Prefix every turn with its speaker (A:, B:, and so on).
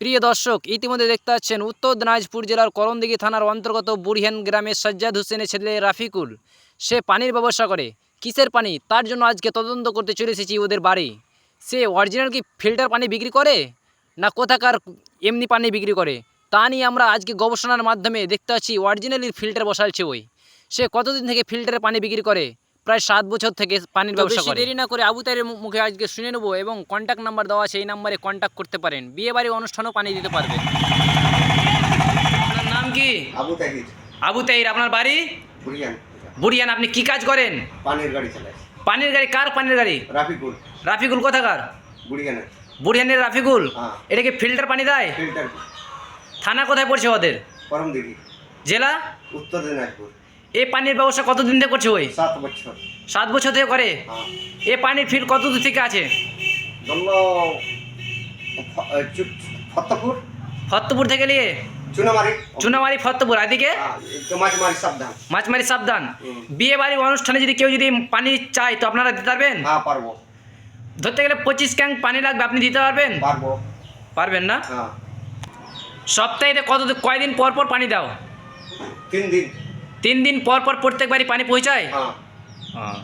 A: প্রিয় দর্শক, ইতিমধ্যে দেখতে পাচ্ছেন উত্তর দিনাজপুর জেলার করণদিঘি থানার অন্তর্গত বুড়িহান গ্রামের সজ্জাদ হোসেনের ছেলে রাফিকুল। সে পানির ব্যবসা করে। কিসের পানি? তার জন্য আজকে তদন্ত করতে চলে এসেছি ওদের বাড়ি। সে অরিজিনাল কি ফিল্টার পানি বিক্রি করে? না কোথাকার এমনি পানি বিক্রি করে? তা নিয়ে আমরা আজকে গবেষণার মাধ্যমে দেখতে পাচ্ছি অরিজিনালি ফিল্টার বসালছে ওই। সে কতদিন থেকে ফিল্টারে পানি বিক্রি করে? প্রায় সাত বছর থেকে পানির ব্যবসা করে দেরি না করে আবু তাইরের মুখে আজকে শুনে নেব এবং কন্ট্যাক্ট নাম্বার দেওয়া আছে এই নাম্বারে কন্ট্যাক্ট করতে পারেন। বিয়ে বাড়ি অনুষ্ঠানও পানি দিতে পারবে আপনার নাম কি?
B: আবু তাহির।
A: আবু তাইর আপনার বাড়ি?
B: বুড়িয়ান।
A: বুড়িয়ান আপনি কি কাজ করেন?
B: পানির গাড়ি চালায়
A: পানির গাড়ি কার পানির গাড়ি?
B: রাফিকুল।
A: রাফিকুল কোথাকার?
B: বুড়িয়ানে
A: বুড়িয়ানের রাফিকুল?
B: হ্যাঁ।
A: এটা কি ফিল্টার পানি দেয়?
B: ফিল্টার।
A: থানা কোথায় পড়ছে ওদের?
B: করম দিঘি
A: জেলা?
B: উত্তর দিনাজপুর।
A: এই পানির ব্যবসা কতদিন থেকে করছে ওই?
B: সাত বছর।
A: সাত বছর থেকে করে?
B: হ্যাঁ।
A: এ পানির ফিল কত দূর থেকে আছে?
B: জন্ম ফ- এ, চু- ফত্তপুর
A: ফত্তপুর থেকে নিয়ে?
B: চুনামারি।
A: চুনামারি ফত্তপুর এদিকে
B: হ্যাঁ, একটু সাবধান।
A: মাছমারি সাবধান। বিয়ে বাড়ির অনুষ্ঠানে যদি কেউ যদি পানি চায় তো আপনারা দিতে পারবেন?
B: হ্যাঁ পারব।
A: ধরতে গেলে পঁচিশ ক্যাং পানি লাগবে আপনি দিতে পারবেন?
B: পারব।
A: পারবেন না? সপ্তাহে কত কয়দিন পর পর পানি দাও?
B: তিন দিন।
A: তিন দিন পর পর প্রত্যেকবারই পানি পৌঁছায়?
B: হ্যাঁ।
A: হ্যাঁ।